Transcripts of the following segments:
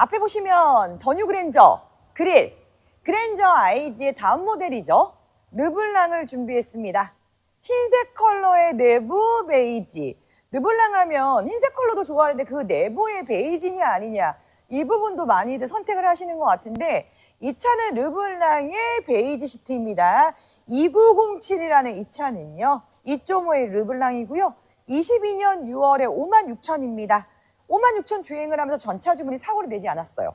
앞에 보시면 더뉴 그랜저 그릴 그랜저 IG의 다음 모델이죠. 르블랑을 준비했습니다. 흰색 컬러의 내부 베이지. 르블랑 하면 흰색 컬러도 좋아하는데 그 내부의 베이지냐 아니냐 이 부분도 많이들 선택을 하시는 것 같은데 이 차는 르블랑의 베이지 시트입니다. 2907이라는 이 차는요. 2.5의 르블랑이고요. 22년 6월에 56,000입니다. 56,000 주행을 하면서 전차 주문이 사고를 내지 않았어요.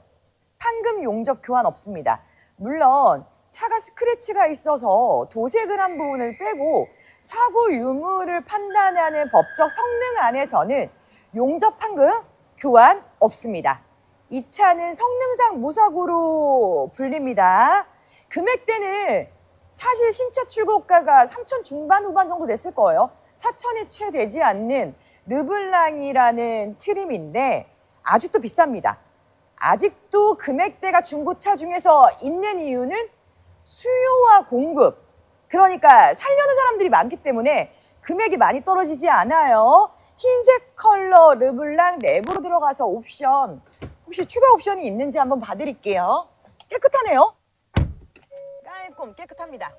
판금 용접 교환 없습니다. 물론 차가 스크래치가 있어서 도색을 한 부분을 빼고 사고 유무를 판단하는 법적 성능 안에서는 용접 판금 교환 없습니다. 이 차는 성능상 무사고로 불립니다. 금액대는 사실 신차 출고가가 3천 중반 후반 정도 됐을 거예요. 4천이 채 되지 않는 르블랑이라는 트림인데 아직도 비쌉니다. 아직도 금액대가 중고차 중에서 있는 이유는 수요와 공급. 그러니까 살려는 사람들이 많기 때문에 금액이 많이 떨어지지 않아요. 흰색 컬러 르블랑 내부로 들어가서 옵션 혹시 추가 옵션이 있는지 한번 봐드릴게요. 깨끗하네요. 깔끔 깨끗합니다.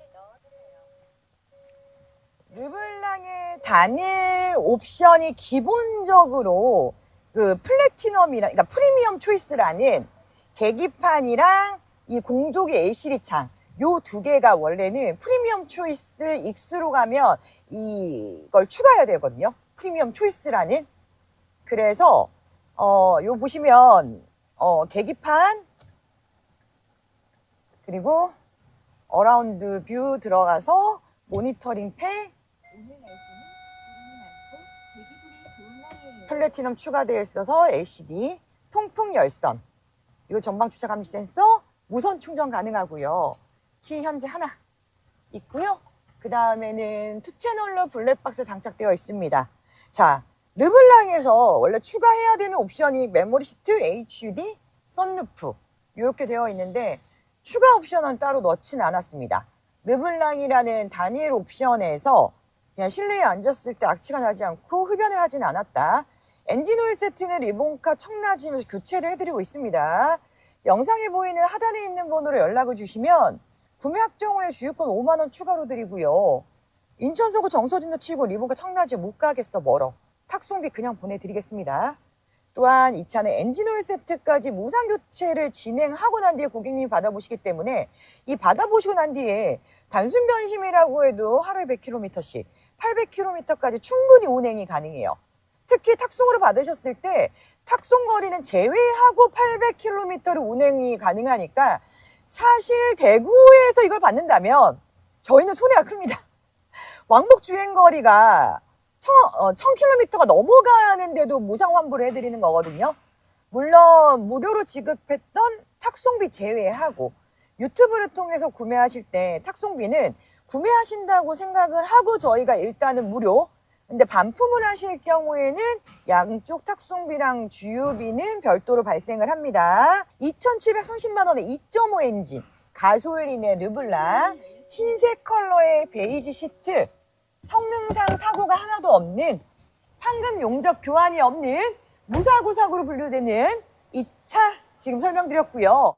르블랑의 단일 옵션이 기본적으로 그 플래티넘이랑 그러니까 프리미엄 초이스라는 계기판이랑 이 공조기 LCD 창요 두 개가 원래는 프리미엄 초이스 X로 가면 이걸 추가해야 되거든요. 프리미엄 초이스라는 그래서 어 요 보시면 어 계기판 그리고 어라운드 뷰 들어가서 모니터링 팩 플래티넘 추가되어 있어서 LCD, 통풍 열선, 이거 전방 주차 감지 센서, 무선 충전 가능하고요. 키 현재 하나 있고요. 그 다음에는 투 채널로 블랙박스 장착되어 있습니다. 자, 르블랑에서 원래 추가해야 되는 옵션이 메모리 시트, HUD, 썬루프 이렇게 되어 있는데 추가 옵션은 따로 넣지는 않았습니다. 르블랑이라는 단일 옵션에서 그냥 실내에 앉았을 때 악취가 나지 않고 흡연을 하진 않았다. 엔진 오일 세트는 리본카 청라지면서 교체를 해드리고 있습니다. 영상에 보이는 하단에 있는 번호로 연락을 주시면 구매 확정 후에 주유권 5만 원 추가로 드리고요. 인천 서구 정서진도 치고 리본카 청라지 못 가겠어 멀어. 탁송비 그냥 보내드리겠습니다. 또한 이 차는 엔진 오일 세트까지 무상 교체를 진행하고 난 뒤에 고객님이 받아보시기 때문에 이 받아보시고 난 뒤에 단순 변심이라고 해도 하루에 100km씩 800km까지 충분히 운행이 가능해요. 특히 탁송으로 받으셨을 때 탁송 거리는 제외하고 800km를 운행이 가능하니까 사실 대구에서 이걸 받는다면 저희는 손해가 큽니다. 왕복 주행 거리가 1000km가 넘어가는데도 무상 환불을 해드리는 거거든요. 물론 무료로 지급했던 탁송비 제외하고 유튜브를 통해서 구매하실 때 탁송비는 구매하신다고 생각을 하고 저희가 일단은 무료 근데 반품을 하실 경우에는 양쪽 탁송비랑 주유비는 별도로 발생을 합니다. 2,730만 원에 2.5 엔진, 가솔린의 르블랑, 흰색 컬러의 베이지 시트, 성능상 사고가 하나도 없는 판금 용접 교환이 없는 무사고 사고로 분류되는 이 차 지금 설명드렸고요.